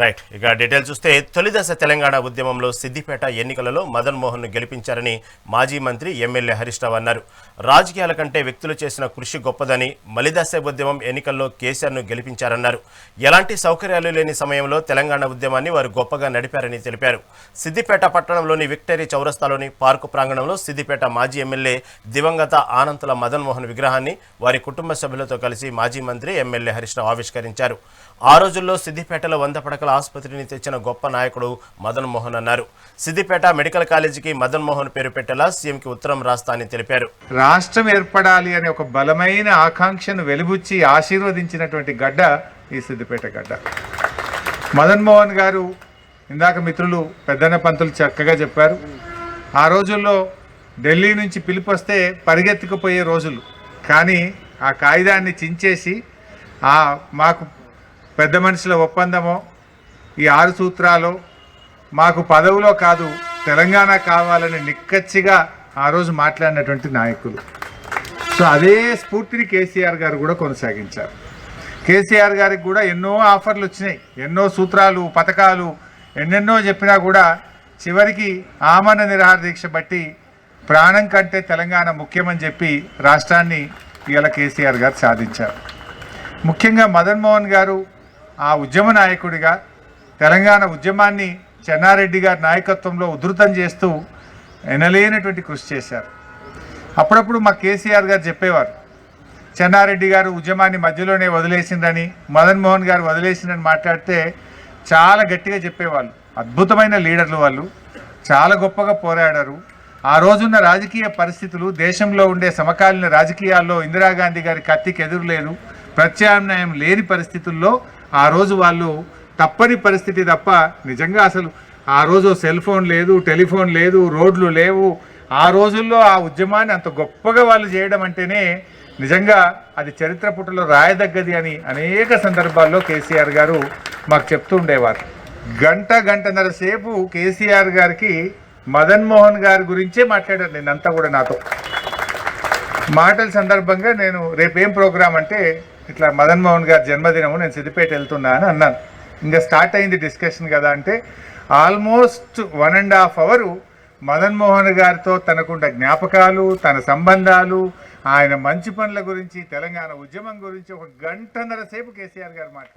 Right. ఇక detail చూస్తే తొలిదశ తెలంగాణ ఉద్యమంలో సిద్దిపేట ఎన్నికలలో మదన్ మోహన్ను గెలిపించారని మాజీ మంత్రి ఎమ్మెల్యే హరీష్ రావు అన్నారు. రాజకీయాల కంటే వ్యక్తులు చేసిన కృషి గొప్పదని మలిదశ ఉద్యమం ఎన్నికల్లో కేసీఆర్ను గెలిపించారన్నారు. ఎలాంటి సౌకర్యాలు లేని సమయంలో తెలంగాణ ఉద్యమాన్ని వారు గొప్పగా నడిపారని తెలిపారు. సిద్దిపేట పట్టణంలోని విక్టరీ చౌరస్తాలోని పార్కు ప్రాంగణంలో సిద్దిపేట మాజీ ఎమ్మెల్యే దివంగత ఆనంతుల మదన్ మోహన్ విగ్రహాన్ని వారి కుటుంబ సభ్యులతో కలిసి మాజీ మంత్రి ఎమ్మెల్యే హరీష్ రావు ఆవిష్కరించారు. ఆ రోజుల్లో సిద్దిపేటలో వంద పడక ఆసుపత్రిని తెచ్చిన గొప్ప నాయకుడు మదన్ మోహన్ అన్నారు. సిద్దిపేట మెడికల్ కాలేజీకి మదన్ మోహన్ పేరు పెట్టేలా సీఎంకి ఉత్తరం రాస్తానని తెలిపారు. రాష్ట్రం ఏర్పడాలి అనే ఒక బలమైన ఆకాంక్షను వెలుబుచ్చి ఆశీర్వదించినటువంటి గడ్డ ఈ సిద్దిపేట గడ్డ. మదన్ మోహన్ గారు ఇందాక మిత్రులు పెద్దన్న పంతులు చక్కగా చెప్పారు. ఆ రోజుల్లో ఢిల్లీ నుంచి పిలుపు వస్తే పరిగెత్తుకుపోయే రోజులు. కానీ ఆ కాగితాన్ని చించేసి ఆ మాకు పెద్ద మనుషుల ఒప్పందమో ఈ ఆరు సూత్రాలు మాకు పదవిలో కాదు తెలంగాణ కావాలని నిక్కచ్చిగా ఆ రోజు మాట్లాడినటువంటి నాయకులు. సో అదే స్ఫూర్తిని కేసీఆర్ గారు కూడా కొనసాగించారు. కేసీఆర్ గారికి కూడా ఎన్నో ఆఫర్లు వచ్చినాయి. ఎన్నో సూత్రాలు పథకాలు ఎన్నెన్నో చెప్పినా కూడా చివరికి ఆమరణ నిరాహార దీక్ష బట్టి ప్రాణం కంటే తెలంగాణ ముఖ్యమని చెప్పి రాష్ట్రాన్ని ఇవాళ కేసీఆర్ గారు సాధించారు. ముఖ్యంగా మదన్మోహన్ గారు ఆ ఉద్యమ నాయకుడిగా తెలంగాణ ఉద్యమాన్ని చెన్నారెడ్డి గారి నాయకత్వంలో ఉధృతం చేస్తూ ఎనలేనటువంటి కృషి చేశారు. అప్పుడప్పుడు మా కేసీఆర్ గారు చెప్పేవారు చెన్నారెడ్డి గారు ఉద్యమాన్ని మధ్యలోనే వదిలేసిందని మదన్ మోహన్ గారు వదిలేసిందని మాట్లాడితే చాలా గట్టిగా చెప్పేవాళ్ళు. అద్భుతమైన లీడర్లు వాళ్ళు చాలా గొప్పగా పోరాడారు. ఆ రోజున్న రాజకీయ పరిస్థితులు దేశంలో ఉండే సమకాలీన రాజకీయాల్లో ఇందిరాగాంధీ గారి కత్తికి ఎదురు లేదు ప్రత్యామ్నాయం లేని పరిస్థితుల్లో ఆ రోజు వాళ్ళు తప్పని పరిస్థితి తప్ప నిజంగా అసలు ఆ రోజు సెల్ ఫోన్ లేదు టెలిఫోన్ లేదు రోడ్లు లేవు. ఆ రోజుల్లో ఆ ఉద్యమాన్ని అంత గొప్పగా వాళ్ళు చేయడం అంటేనే నిజంగా అది చరిత్ర పుటలో రాయదగ్గది అని అనేక సందర్భాల్లో కేసీఆర్ గారు మాకు చెప్తూ ఉండేవారు. గంట గంటన్నర సేపు కేసీఆర్ గారికి మదన్ మోహన్ గారి గురించే మాట్లాడారు నేనంతా కూడా నాతో. మాటల సందర్భంగా నేను రేపేం ప్రోగ్రాం అంటే ఇట్లా మదన్ మోహన్ గారి జన్మదినము నేను సిద్దిపేట వెళ్తున్నా అని అన్నాను. ఇంకా స్టార్ట్ అయింది డిస్కషన్ కదా అంటే almost one and half hour Madan Mohan గారితో తనకున్న జ్ఞాపకాలు తన సంబంధాలు ఆయన మంచి పనుల గురించి తెలంగాణ ఉద్యమం గురించి ఒక గంటన్నర సేపు కేసీఆర్ గారు మాట్లాడారు.